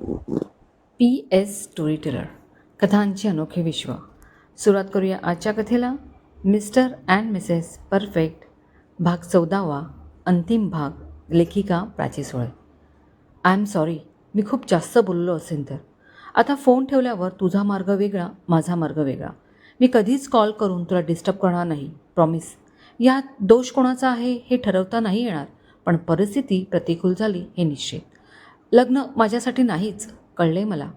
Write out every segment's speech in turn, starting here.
P S story teller कथांचे अनोखे विश्व. सुरुवात करूया आजच्या कथेला. मिस्टर अँड मिसेस परफेक्ट भाग चौदावा अंतिम भाग लेखिका Prachi Sole. I am sorry मी खूप जास्त बोललो असेल तर. आता फोन ठेवल्यावर तुझा मार्ग वेगळा माझा मार्ग वेगळा. मी कधीच कॉल करून तुला डिस्टर्ब करणार नाही प्रॉमिस. यात दोष कोणाचा आहे हे ठरवता नाही येणार पण परिस्थिती प्रतिकूल झाली हे निश्चित. लग्न माझ्यासाठी नाहीच कळले मला.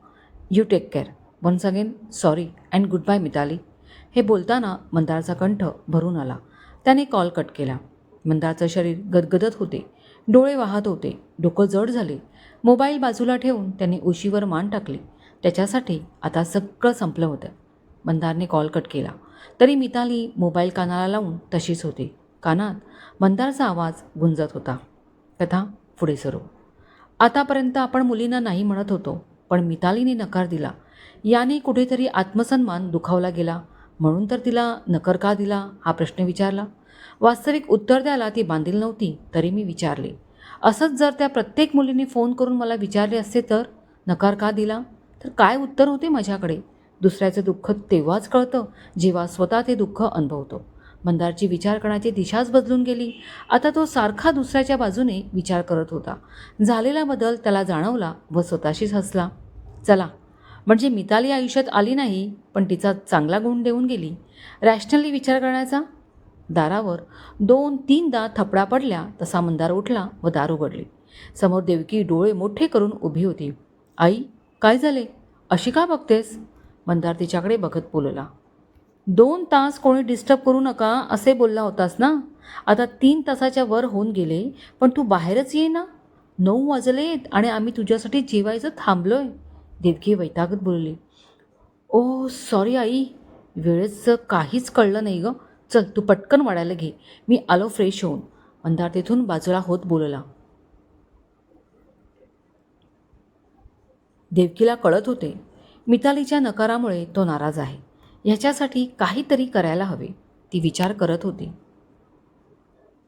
You take care once again sorry and goodbye Mitali. हे बोलताना मंदारचा कंठ भरून आला. त्याने कॉल कट केला. मंदारचं शरीर गदगदत होते. डोळे वाहत होते. डोकं जड झाले. मोबाईल बाजूला ठेवून त्याने उशीवर मान टाकली. त्याच्यासाठी आता सगळं संपलं होतं. मंदारने कॉल कट केला. तरी मिताली मोबाईल कानाला लावून तशीच होती. कानात मंदारचा आवाज गुंजत होता. कथा पुढे सुरू. आतापर्यंत आपण मुलींना नाही म्हणत होतो पण मितालीने नकार दिला. याने कुठेतरी आत्मसन्मान दुखावला गेला. म्हणून तर तिला नकार का दिला हा प्रश्न विचारला. वास्तविक उत्तर द्यायला ती बांधील नव्हती तरी मी विचारले. असंच जर त्या प्रत्येक मुलीने फोन करून मला विचारले असते तर नकार का दिला? तर काय उत्तर होते माझ्याकडे? दुसऱ्याचं दुःख तेव्हाच कळतं जेव्हा स्वतः ते दुःख अनुभवतो. मंदारची विचार करण्याची दिशाच बदलून गेली. आता तो सारखा दुसऱ्याच्या बाजूने विचार करत होता. झालेला बदल त्याला जाणवला व स्वतःशीच हसला. चला म्हणजे मिताली आयुष्यात आली नाही पण तिचा चांगला गुण देऊन गेली. रॅशनली विचार करण्याचा? दारावर दोन तीनदा थपडा पडल्या तसा मंदार उठला व दार उघडली. समोर देवकी डोळे मोठे करून उभी होती. आई काय झाले? अशी का बघतेस? मंदार तिच्याकडे बघत बोलला. दोन तास कोणी डिस्टर्ब करू नका असे बोलला होतास ना? आता तीन तासाच्या वर होऊन गेले पण तू बाहेरच ये ना. नऊ वाजलेत आणि आम्ही तुझ्यासाठी जेवायचं आहे देवकी वैतागत बोलली. ओ सॉरी आई वेळेचं काहीच कळलं नाही गं. चल तू पटकन वाढायला घे. मी आलो फ्रेश होऊन. अंधार तिथून बाजूला होत बोलला. देवकीला कळत होते. मितालीच्या नकारामुळे तो नाराज आहे. ह्याच्यासाठी काहीतरी करायला हवे ती विचार करत होती.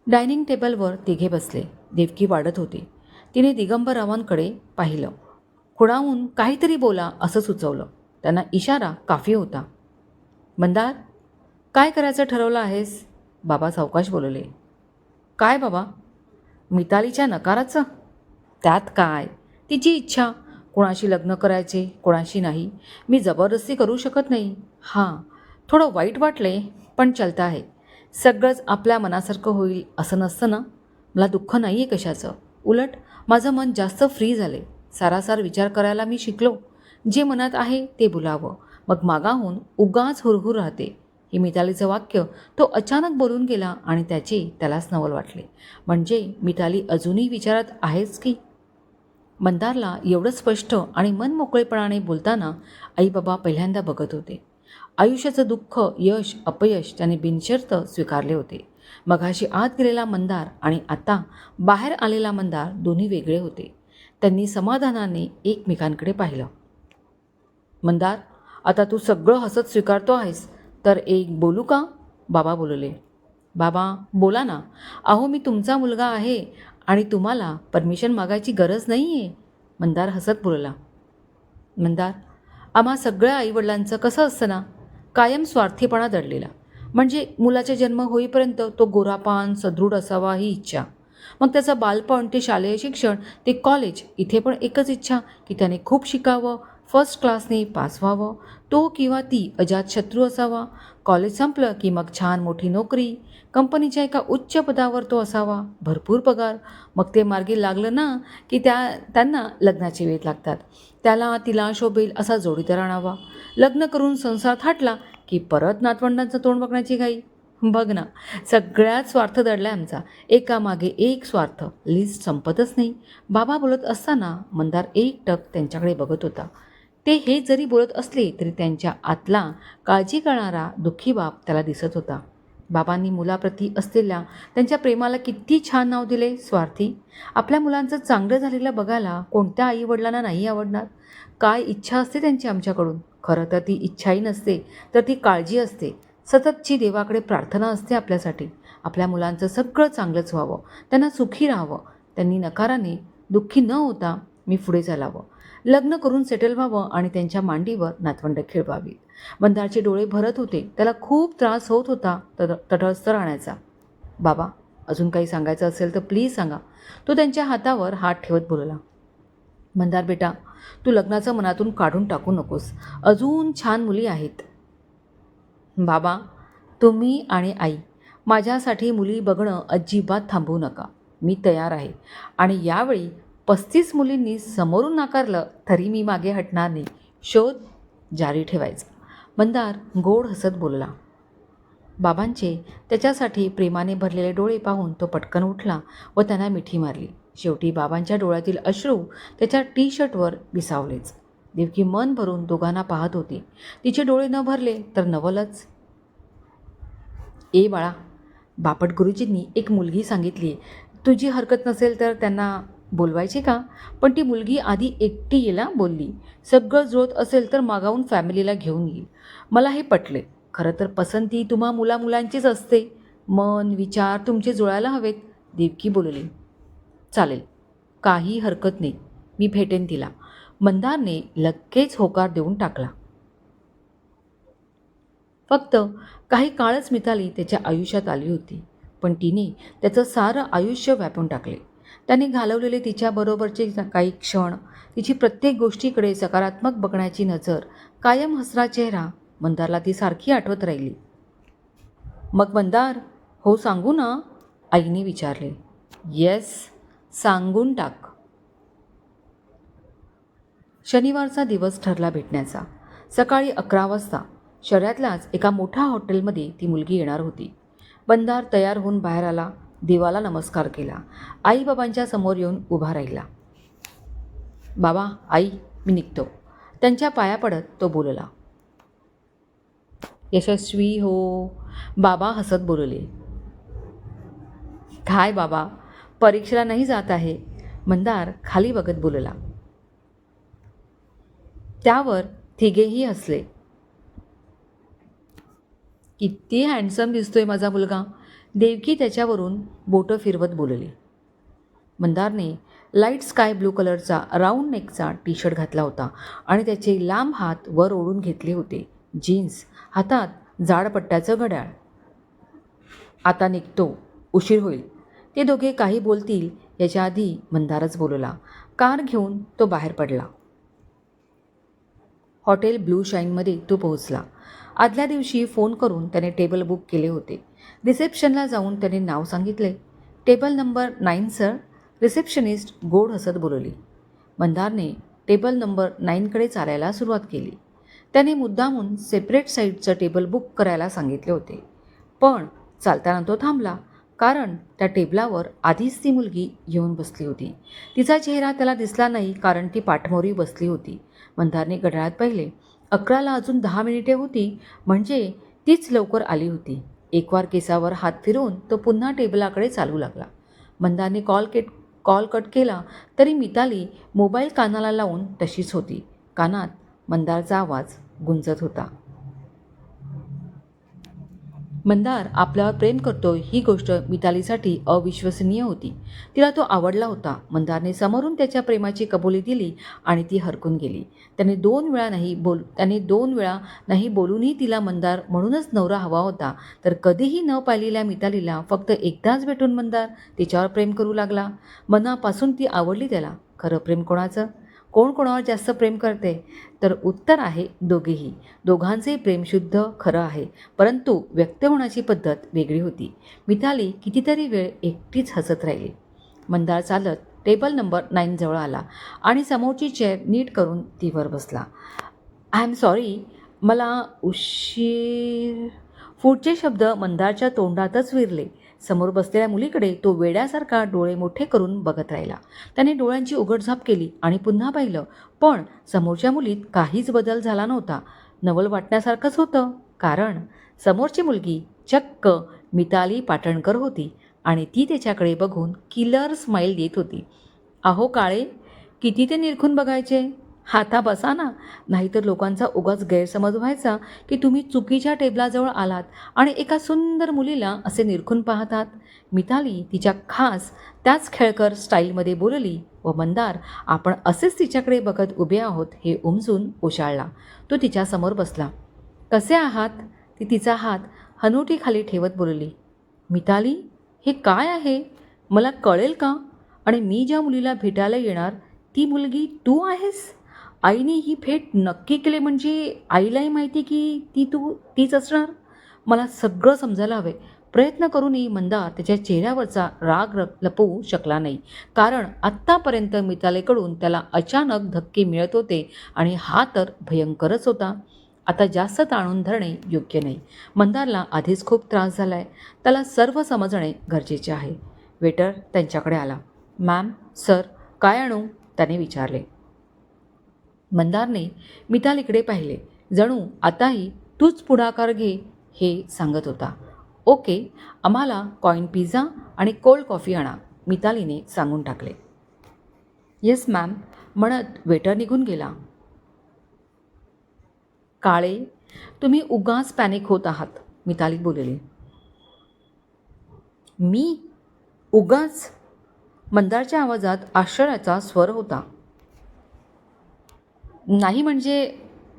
डायनिंग टेबलवर तिघे बसले देवकी वाढत होती. तिने दिगंबररावांकडे पाहिलं. खुणावून काहीतरी बोला असं सुचवलं. त्यांना इशारा काफी होता. मंदार काय करायचं ठरवलं आहेस? बाबा सावकाश बोलले. काय बाबा? मितालीच्या नकाराचं? त्यात काय? तिची इच्छा कोणाशी लग्न करायचे कोणाशी नाही. मी जबरदस्ती करू शकत नाही. हां थोडं वाईट वाटले पण चलतं आहे. सगळंच आपल्या मनासारखं होईल असं नसतं ना? मला दुःख नाही आहे कशाचं. उलट माझं मन जास्त फ्री झाले. सारासार विचार करायला मी शिकलो. जे मनात आहे ते बोलावं. मग मागाहून उगाच हुरहुर राहते. हे मितालीचं वाक्य तो अचानक बोलून गेला आणि त्याचे त्यालाच नवल वाटले. म्हणजे मिताली अजूनही विचारात आहेच की? मंदारला एवढं स्पष्ट आणि मनमोकळेपणाने बोलताना आई बाबा पहिल्यांदा बघत होते. आयुष्याचं दुःख यश अपयश त्याने बिनशर्त स्वीकारले होते. मघाशी आत गेलेला मंदार आणि आता बाहेर आलेला मंदार दोन्ही वेगळे होते. त्यांनी समाधानाने एकमेकांकडे पाहिलं. मंदार आता तू सगळं हसत स्वीकारतो आहेस तर एक बोलू का? बाबा बोलले. बाबा बोला ना. अहो मी तुमचा मुलगा आहे. आणि तुम्हाला परमिशन मागायची गरज नाही आहे मंदार हसत बोलला. मंदार आम्हा सगळ्या आईवडिलांचं कसं असतं ना? कायम स्वार्थीपणा दडलेला. म्हणजे मुलाचा जन्म होईपर्यंत तो गोरापान सदृढ असावा ही इच्छा. मग त्याचं बालपण ते शालेय शिक्षण ते कॉलेज इथे पण एकच इच्छा की त्याने खूप शिकावं फर्स्ट क्लासने पास व्हावं. तो किंवा ती अजातशत्रू असावा. कॉलेज संपलं की मग छान मोठी नोकरी. कंपनीच्या एका उच्च पदावर तो असावा. भरपूर पगार. मग ते मार्गी लागलं ना की त्या त्यांना लग्नाचे वेध लागतात. त्याला तिला शोभेल असा जोडीदार आणावा. लग्न करून संसार थाटला की परत नातवंडांचं तोंड बघण्याची घाई. बघ ना सगळ्यात स्वार्थ दडला आमचा. एकामागे एक स्वार्थ. लिस्ट संपतच नाही. बाबा बोलत असताना मंदार एक टक त्यांच्याकडे बघत होता. ते हे जरी बोलत असले तरी त्यांच्या आतला काळजी करणारा दुःखी बाप त्याला दिसत होता. बाबांनी मुलाप्रती असलेल्या त्यांच्या प्रेमाला किती छान नाव दिले स्वार्थी. आपल्या मुलांचं चांगलं झालेलं बघायला कोणत्या आईवडिलांना नाही आवडणार? काय इच्छा असते त्यांची आमच्याकडून? खरं तर ती इच्छाही नसते तर ती काळजी असते. सततची देवाकडे प्रार्थना असते आपल्यासाठी. आपल्या मुलांचं सगळं चांगलंच व्हावं. त्यांना सुखी राहावं. त्यांनी नकाराने दुःखी न होता मी पुढे चालावं. लग्न करून सेटल व्हावं आणि त्यांच्या मांडीवर नातवंड खेळवावी मंदारचे डोळे भरत होते. त्याला खूप त्रास होत होता तट तटस्थ राहण्याचा. बाबा अजून काही सांगायचं असेल तर प्लीज सांगा. तो त्यांच्या हातावर हात ठेवत बोलला. मंदार बेटा तू लग्नाचं मनातून काढून टाकू नकोस. अजून छान मुली आहेत. बाबा तुम्ही आणि आई माझ्यासाठी मुली बघणं अजिबात थांबवू नका. मी तयार आहे. आणि यावेळी पस्तीस मुलींनी समोरून नाकारलं तरी मी मागे हटणार नाही. शोध जारी ठेवायचा. मंदार गोड हसत बोलला. बाबांचे त्याच्यासाठी प्रेमाने भरलेले डोळे पाहून तो पटकन उठला व त्यांना मिठी मारली. शेवटी बाबांच्या डोळ्यातील अश्रू त्याच्या टी शर्टवर विसावलेच. देवकी मन भरून दोघांना पाहत होती. तिचे डोळे न भरले तर नवलच. ए बाळा बापट गुरुजींनी एक मुलगी सांगितली तुझी हरकत नसेल तर त्यांना बोलवायची का? पण ती मुलगी आधी एकटी येला बोलली सगळं जुळत असेल तर मागावून फॅमिलीला घेऊन येईल. मला हे पटले. खरं तर पसंती तुम्हा मुलामुलांचीच असते. मन विचार तुमचे जुळायला हवेत. देवकी बोलली चालेल. काही हरकत नाही. मी भेटेन तिला. मंदारने लगेच होकार देऊन टाकला. फक्त काही काळच मिताली त्याच्या आयुष्यात आली होती पण तिने त्याचं सारं आयुष्य व्यापून टाकले. त्याने घालवलेले तिच्याबरोबरचे काही क्षण तिची प्रत्येक गोष्टीकडे सकारात्मक बघण्याची नजर कायम हसरा चेहरा मंदारला ती सारखी आठवत राहिली. मग मंदार हो सांगू ना? आईने विचारले. येस सांगून टाक. शनिवारचा दिवस ठरला भेटण्याचा. सकाळी अकरा वाजता शहरातल्याच एका मोठ्या हॉटेलमध्ये ती मुलगी येणार होती. बंदार तयार होऊन बाहेर आला. देवाला नमस्कार केला. आईबाबांच्या समोर येऊन उभा राहिला. बाबा आई मी निघतो. त्यांच्या पाया पडत तो बोलला यशस्वी हो. बाबा हसत बोलले काय बाबा परीक्षेला नाही जात आहे. मंदार खाली बघत बोलला त्यावर तिघेही हसले. किती हँडसम दिसतोय माझा मुलगा. देवकी त्याच्यावरून बोटं फिरवत बोलली. मंदारने लाइट स्काय ब्लू कलरचा राऊंड नेकचा टी शर्ट घातला होता आणि त्याचे लांब हात वर ओढून घेतले होते. जीन्स हातात जाडपट्ट्याचं घड्याळ. आता निघतो. उशीर होईल. ते दोघे काही बोलतील याच्या आधी मंदारच बोलला. कार घेऊन तो बाहेर पडला. हॉटेल ब्लू शाईनमध्ये तो पोहोचला. आदल्या दिवशी फोन करून त्याने टेबल बुक केले होते. रिसेप्शनला जाऊन त्याने नाव सांगितले. Table number nine sir. Receptionist गोड हसत बोलवली मंदारने टेबल नंबर नाईनकडे चालायला सुरुवात केली. त्याने मुद्दामून सेपरेट साईडचं टेबल बुक करायला सांगितले होते. पण चालताना तो थांबला कारण त्या टेबलावर आधीच ती मुलगी येऊन बसली होती. तिचा चेहरा त्याला दिसला नाही कारण ती पाठमोरी बसली होती. मंदारने घड्याळात पाहिले. अकराला अजून दहा मिनिटे होती म्हणजे तीच लवकर आली होती. एकवार केसावर हात फिरवून तो पुन्हा टेबलाकडे चालू लागला. मंदारने कॉल केट कॉल कट केला तरी मिताली मोबाईल कानाला लावून तशीच होती. कानात मंदारचा आवाज गुंजत होता. मंदार आपल्यावर प्रेम करतो ही गोष्ट मितालीसाठी अविश्वसनीय होती. तिला तो आवडला होता. मंदारने समोरून त्याच्या प्रेमाची कबुली दिली आणि ती हरकून गेली. त्याने दोन वेळा नाही बोल त्याने दोन वेळा नाही बोलूनही तिला मंदार म्हणूनच नवरा हवा होता. तर कधीही न पाहिलेल्या मितालीला फक्त एकदाच भेटून मंदार तिच्यावर प्रेम करू लागला. मनापासून ती आवडली त्याला. खरं प्रेम कोणाचं? कोण कोणावर जास्त प्रेम करते? तर उत्तर आहे दोघेही. दोघांचे प्रेम शुद्ध खरं आहे. परंतु व्यक्त होण्याची पद्धत वेगळी होती. मिताली कितीतरी वेळ एकटीच हसत राहिली. मंदार चालत टेबल नंबर नाईनजवळ आला आणि समोरची चेअर नीट करून ती वर बसला. आय एम सॉरी मला उशीर. पुढचे शब्द मंदारच्या तोंडातच विरले. समोर बसलेल्या मुलीकडे तो वेड्यासारखा डोळे मोठे करून बघत राहिला. त्याने डोळ्यांची उघडझाप केली आणि पुन्हा पाहिलं पण समोरच्या मुलीत काहीच बदल झाला नव्हता. नवल वाटण्यासारखंच होतं कारण समोरची मुलगी चक्क मिताली पाटणकर होती आणि ती त्याच्याकडे बघून किलर स्माईल देत होती. अहो काळे किती ते निरखून बघायचे? हाता बसा ना नाहीतर लोकांचा उगाच गैरसमज व्हायचा की तुम्ही चुकीच्या टेबलाजवळ आलात आणि एका सुंदर मुलीला असे निरखून पाहतात. मिताली तिच्या खास त्याच खेळकर स्टाईलमध्ये बोलली व मंदार आपण असेच तिच्याकडे बघत उभे आहोत हे उमजून उशाळला. तो तिच्यासमोर बसला. कसे आहात? ती तिचा हात हनुटीखाली ठेवत बोलली. मिताली हे काय आहे? मला कळेल का? आणि मी ज्या मुलीला भेटायला येणार ती मुलगी तू आहेस? आईने ही भेट नक्की केली म्हणजे आईलाही माहिती की ती तू तीच असणार? मला सगळं समजायला हवे. प्रयत्न करूनही मंदार त्याच्या चेहऱ्यावरचा राग र लपवू शकला नाही. कारण आत्तापर्यंत मितालेकडून त्याला अचानक धक्के मिळत होते आणि हा तर भयंकरच होता. आता जास्त ताणून धरणे योग्य नाही. मंदारला आधीच खूप त्रास झाला आहे त्याला सर्व समजणे गरजेचे आहे. वेटर त्यांच्याकडे आला. मॅम सर काय आणू? त्याने विचारले. मंदारने मितालीकडे पाहिले. जणू आताही तूच पुढाकार घे हे सांगत होता. ओके आम्हाला कॉईन पिझ्झा आणि कोल्ड कॉफी आणा मितालीने सांगून टाकले. येस मॅम म्हणत वेटर निघून गेला. काळे तुम्ही उगाच पॅनिक होत आहात मिताली बोलली. मी? उगाच? मंदारच्या आवाजात आश्चर्याचा स्वर होता. नाही म्हणजे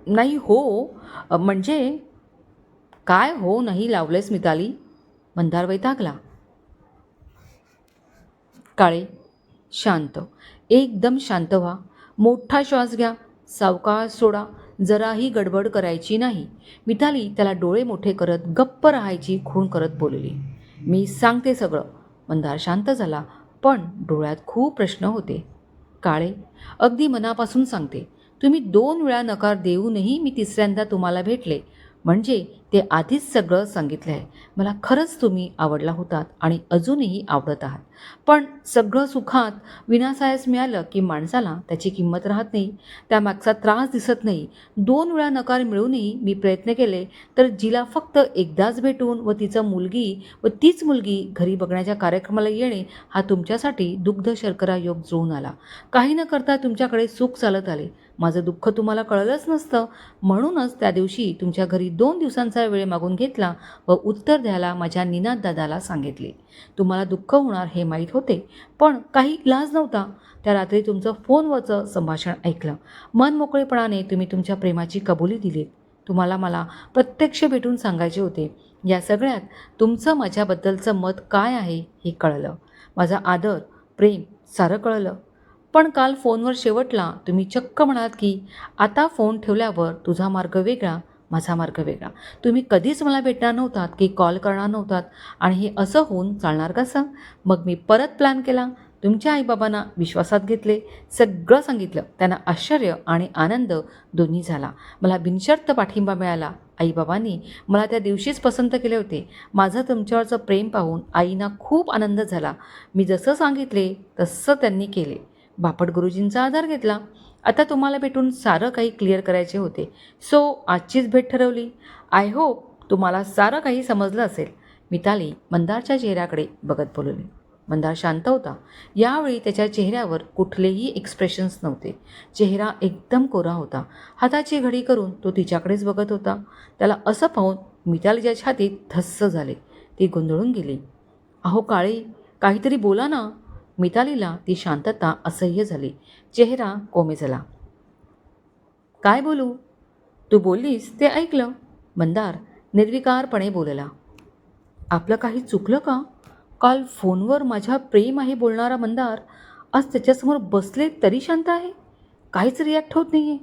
नाही हो म्हणजे काय हो नाही लावलेस मिताली? मंदार वैतागला. काळे शांत. एकदम शांत व्हा. मोठा श्वास घ्या. सावकाश सोडा. जराही गडबड करायची नाही. मिताली त्याला डोळे मोठे करत गप्प राहायची खूण करत बोलली. मी सांगते सगळं. मंदार शांत झाला पण डोळ्यात खूप प्रश्न होते. काळे अगदी मनापासून सांगते. तुम्ही दोन वेळा नकार देऊनही मी तिसऱ्यांदा तुम्हाला भेटले. म्हणजे ते आधीच सगळं सांगितलं आहे. मला खरंच तुम्ही आवडला होतात आणि अजूनही आवडत आहात. पण सगळं सुखात विनासायास मिळालं की माणसाला त्याची किंमत राहत नाही. त्यामागचा त्रास दिसत नाही. दोन वेळा नकार मिळूनही मी प्रयत्न केले तर जिला फक्त एकदाच भेटून व तिचं मुलगी व तीच मुलगी घरी बघण्याच्या कार्यक्रमाला येणे हा तुमच्यासाठी दुग्ध शर्करा योग जुळून आला. काही न करता तुमच्याकडे सुख चालत आले. माझं दुःख तुम्हाला कळलंच नसतं. म्हणूनच त्या दिवशी तुमच्या घरी दोन दिवसांचा वेळ मागून घेतला व उत्तर द्यायला माझ्या निनाद दादाला सांगितले. तुम्हाला दुःख होणार हे माहीत होते पण काही लाज नव्हता. त्या रात्री तुमचं फोनवरचं संभाषण ऐकलं. मन मोकळेपणाने तुम्ही तुमच्या प्रेमाची कबुली दिलीत तुम्हाला मला प्रत्यक्ष भेटून सांगायचे होते या सगळ्यात तुमचं माझ्याबद्दलचं मत काय आहे हे कळलं. माझा आदर प्रेम सारं कळलं. पण काल फोनवर शेवटला तुम्ही चक्क म्हणाल की आता फोन ठेवल्यावर तुझा मार्ग वेगळा माझा मार्ग वेगळा. तुम्ही कधीच मला भेटणार नव्हतात की कॉल करणार नव्हतात. आणि हे असं होऊन चालणार कसं? मग मी परत प्लॅन केला. तुमच्या आईबाबांना विश्वासात घेतले सगळं सांगितलं. त्यांना आश्चर्य आणि आनंद दोन्ही झाला. मला बिनशर्त पाठिंबा मिळाला. आईबाबांनी मला त्या दिवशीच पसंत केले होते. माझं तुमच्यावरचं प्रेम पाहून आईना खूप आनंद झाला. मी जसं सांगितले तसं त्यांनी केले. बापट गुरुजींचा आधार घेतला. आता तुम्हाला भेटून सारं काही क्लिअर करायचे होते. सो आजचीच भेट ठरवली. आय होप तुम्हाला सारं काही समजलं असेल. मिताली मंदारच्या चेहऱ्याकडे बघत बोलवली मंदार शांत होता. यावेळी त्याच्या चेहऱ्यावर कुठलेही एक्सप्रेशन्स नव्हते. चेहरा एकदम कोरा होता. हाताची घडी करून तो तिच्याकडेच बघत होता. त्याला असं पाहून मितालीच्या छातीत धस्स झाले. ती गोंधळून गेली. अहो काळी काहीतरी बोला ना. मितालीला ती शांतता असह्य झाली. चेहरा कोमे झाला. काय बोलू? तू बोललीस ते ऐकलं. मंदार निर्विकारपणे बोलला. आपलं काही चुकलं का? काल फोनवर माझ्या प्रेम आहे बोलणारा मंदार. आज त्याच्यासमोर बसले तरी शांत आहे. काहीच रिॲक्ट होत नाही आहे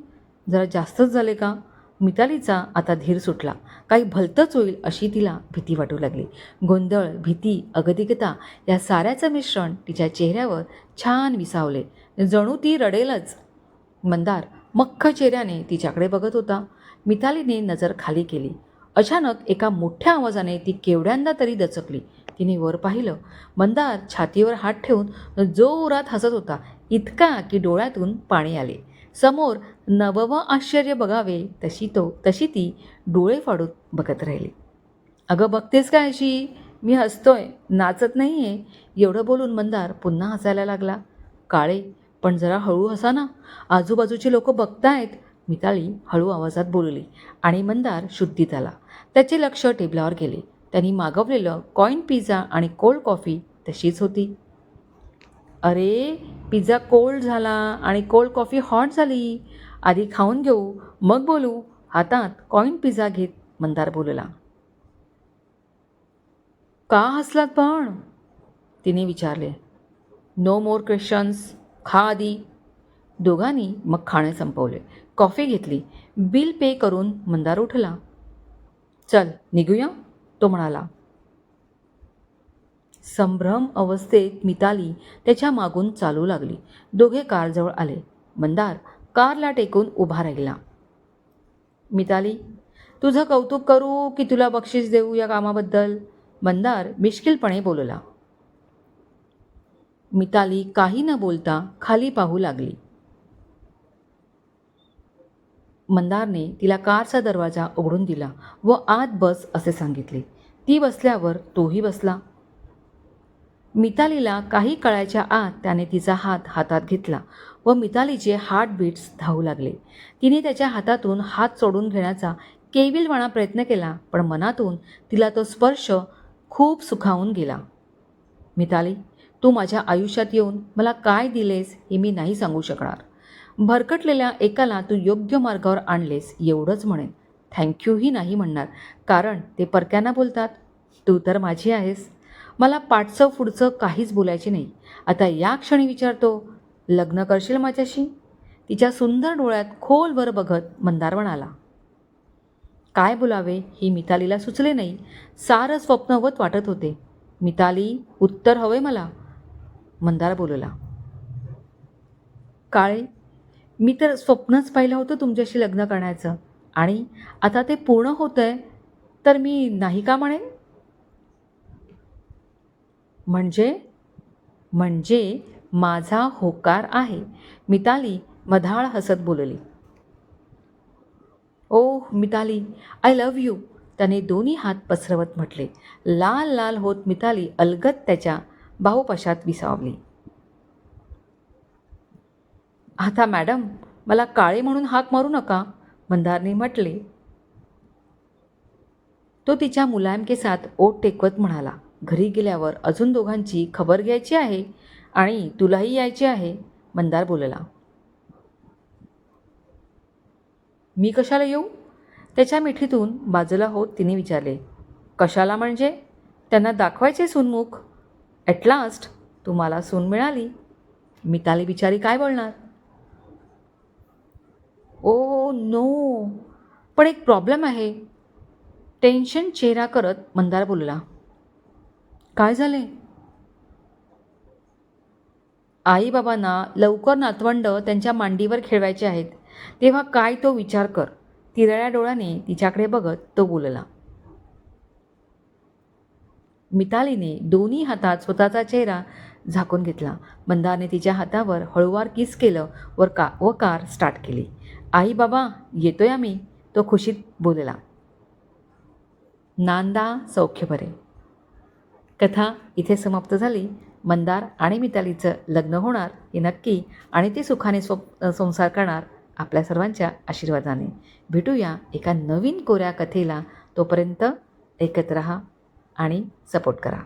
जरा जास्तच झाले का? मितालीचा आता धीर सुटला. काही भलतंच होईल अशी तिला भीती वाटू लागली. गोंधळ भीती अगतिकता या साऱ्याचं मिश्रण तिच्या चेहऱ्यावर छान विसावले. जणू ती रडेलच. मंदार मख्ख चेहऱ्याने तिच्याकडे बघत होता. मितालीने नजर खाली केली. अचानक एका मोठ्या आवाजाने ती केवढ्यांदा तरी दचकली. तिने वर पाहिलं. मंदार छातीवर हात ठेवून जोरात हसत होता. इतका की डोळ्यातून पाणी आले. समोर नववं आश्चर्य बघावे तशी तो तशी ती डोळे फाडून बघत राहिली. अगं बघतेस काय अशी मी हसतोय नाचत नाही आहे एवढं बोलून मंदार पुन्हा हसायला लागला. काळे पण जरा हळू हसा ना. आजूबाजूचे लोक बघतायत. मिताळी हळू आवाजात बोलली आणि मंदार शुद्धीत आला. त्याचे लक्ष टेबलावर गेले. त्यांनी मागवलेलं कॉईन पिझ्झा आणि कोल्ड कॉफी तशीच होती. अरे पिझ्झा कोल्ड झाला आणि कोल्ड कॉफी हॉट झाली. आधी खाऊन घेऊ मग बोलू हातात कॉईन पिझ्झा घेत मंदार बोलला. का हसलात पण? तिने विचारले. नो मोर क्वेश्चन्स खा आधी. दोघांनी मग खाणे संपवले. कॉफी घेतली. बिल पे करून मंदार उठला. चल निघूया तो म्हणाला. संभ्रम अवस्थेत मिताली त्याच्या मागून चालू लागली. दोघे कारजवळ आले. मंदार कारला टेकून उभा राहिला. मिताली तुझं कौतुक करू की तुला बक्षीस देऊ या कामाबद्दल? मंदार मिश्किलपणे बोलला. मिताली काही न बोलता खाली पाहू लागली. मंदारने तिला कारचा दरवाजा उघडून दिला व आत बस असे सांगितले. ती बसल्यावर तोही बसला. मितालीला काही कळायच्या आत त्याने तिचा हात हातात घेतला व मितालीचे हार्टबीट्स धावू लागले. तिने त्याच्या हातातून हात सोडून घेण्याचा केविलवाणा प्रयत्न केला पण मनातून तिला तो स्पर्श खूप सुखावून गेला. मिताली तू माझ्या आयुष्यात येऊन मला काय दिलेस हे मी नाही सांगू शकणार. भरकटलेल्या एकाला तू योग्य मार्गावर आणलेस एवढंच म्हणेन. थँक्यूही नाही म्हणणार कारण ते परक्यांना बोलतात. तू तर माझी आहेस. मला पाठचं पुढचं काहीच बोलायचे नाही. आता या क्षणी विचारतो लग्न करशील माझ्याशी? तिच्या सुंदर डोळ्यात खोलवर बघत मंदार म्हणाला काय बोलावे हे मितालीला सुचले नाही. सारं स्वप्नवत वाटत होते. मिताली उत्तर हवे मला. मंदार बोलला. काळे मी तर स्वप्नच पाहिलं होतं तुमच्याशी लग्न करण्याचं. आणि आता ते पूर्ण होतं आहे तर मी नाही का म्हणेन? म्हणजे म्हणजे माझा होकार आहे. मिताली मधाळ हसत बोलली. Oh Mitali I love you त्याने दोन्ही हात पसरवत म्हटले. लाल लाल होत मिताली अलगत त्याच्या बाहुपाशात विसावली. आता मॅडम मला काळे म्हणून हाक मारू नका मंदारने म्हटले. तो तिच्या मुलायम केसात ओट टेकवत म्हणाला. घरी गेल्यावर अजून दोघांची खबर घ्यायची आहे आणि तुलाही यायची आहे मंदार बोलला. मी कशाला येऊ? त्याच्या मिठीतून बाजूला होत तिने विचारले. कशाला म्हणजे? त्यांना दाखवायचे सुनमुख. ॲट लास्ट तुम्हाला सून मिळाली. मिताली बिचारी काय बोलणार? ओ नो पण एक प्रॉब्लेम आहे. टेन्शन चेहरा करत मंदार बोलला. काय झाले? आई बाबांना लवकर नातवंड त्यांच्या मांडीवर खेळवायचे आहेत. तेव्हा काय तो विचार कर. तिरळ्या डोळ्याने तिच्याकडे बघत तो बोलला. मितालीने दोन्ही हातात स्वतःचा चेहरा झाकून घेतला. मंदारने तिच्या हातावर हळूवार किस केलं वर का व कार स्टार्ट केली. आई बाबा येतोय आम्ही? तो खुशीत बोलला. नांदा सौख्य बरे. कथा इथे समाप्त झाली. मंदार आणि मितालीचं लग्न होणार हे नक्की आणि ती सुखाने स्व संसार करणार आपल्या सर्वांच्या आशीर्वादाने. भेटूया एका नवीन कोऱ्या कथेला. तोपर्यंत एकत्र राहा आणि सपोर्ट करा.